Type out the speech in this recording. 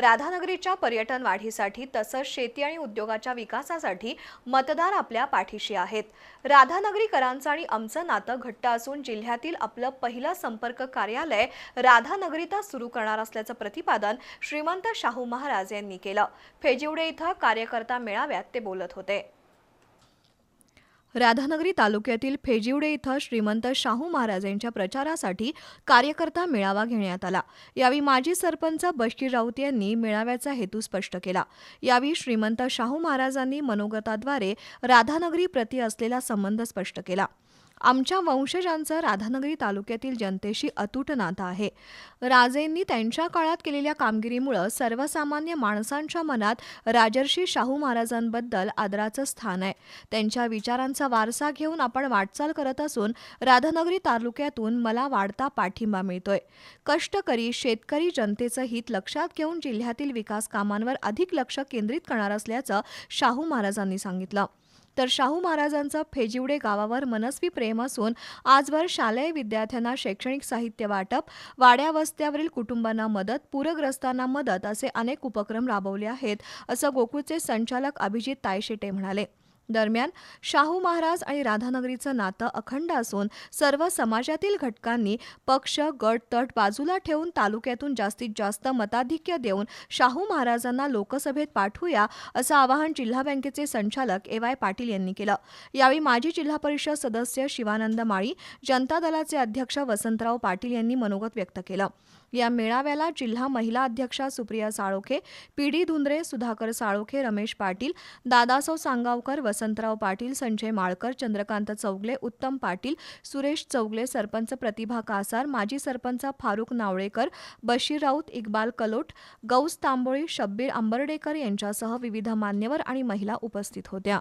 राधानगरीच्या पर्यटन वाढीसाठी तसंच शेती आणि उद्योगाच्या विकासासाठी मतदार आपल्या पाठीशी आहेत. राधानगरीकरांचं आणि आमचं नातं घट्ट असून जिल्ह्यातील आपलं पहिलं संपर्क कार्यालय राधानगरीतच सुरू करणार असल्याचं प्रतिपादन श्रीमंत शाहू महाराज यांनी केलं. फेजिवडे इथं कार्यकर्ता मेळाव्यात ते बोलत होते. राधानगरी तालुक्यातील फेजिवडे इथं श्रीमंत शाहू महाराज यांच्या प्रचारासाठी कार्यकर्ता मेळावा घेण्यात आला. यावेळी माजी सरपंच बशीर राऊत यांनी मेळाव्याचा हेतू स्पष्ट केला. यावेळी श्रीमंत शाहू महाराजांनी मनोगताद्वारे राधानगरी प्रति असलेला संबंध स्पष्ट केला. आमच्या वंशजांचं राधानगरी तालुक्यातील जनतेशी अतूट नातं आहे. राजेंनी त्यांच्या काळात केलेल्या कामगिरीमुळं सर्वसामान्य माणसांच्या मनात राजर्षी शाहू महाराजांबद्दल आदराचं स्थान आहे. त्यांच्या विचारांचा वारसा घेऊन आपण वाटचाल करत असून राधानगरी तालुक्यातून मला वाढता पाठिंबा मिळतोय. कष्टकरी शेतकरी जनतेचं हित लक्षात घेऊन जिल्ह्यातील विकास कामांवर अधिक लक्ष केंद्रित करणार असल्याचं शाहू महाराजांनी सांगितलं. तर शाहू महाराजांचं फेजिवडे गावावर मनस्वी प्रेम असून आजवर शालेय विद्यार्थ्यांना शैक्षणिक साहित्य वाटप वाड्या वस्त्यावरील कुटुंबांना मदत पूरग्रस्तांना मदत असे अनेक उपक्रम राबवले आहेत असं गोकुळचे संचालक अभिजित तायशेटे म्हणाले. दरम्यान शाहू महाराज आणि राधानगरीचं नातं अखंड असून सर्व समाजातील घटकांनी पक्ष गट तट बाजूला ठेवून तालुक्यातून जास्तीत जास्त मताधिक्य देऊन शाहू महाराजांना लोकसभेत पाठवूया असं आवाहन जिल्हा बँकेचे संचालक ए वाय पाटील यांनी केलं. यावेळी माजी जिल्हा परिषद सदस्य शिवानंद माळी जनता दलाचे अध्यक्ष वसंतराव पाटील यांनी मनोगत व्यक्त केलं. या मेळाव्याला जिल्हा महिला अध्यक्षा सुप्रिया साळोखे पी डी धुंद्रे सुधाकर साळोखे रमेश पाटील दादासाव सांगावकर वसंतराव पाटील संजय माळकर चंद्रकांत चौगले उत्तम पाटील सुरेश चौगले सरपंच प्रतिभा कासार माजी सरपंच फारुख नावळेकर बशीर राऊत इक्बाल कलोट गौस तांबोळी शब्बीर आंबर्डेकर यांच्यासह विविध मान्यवर आणि महिला उपस्थित होत्या.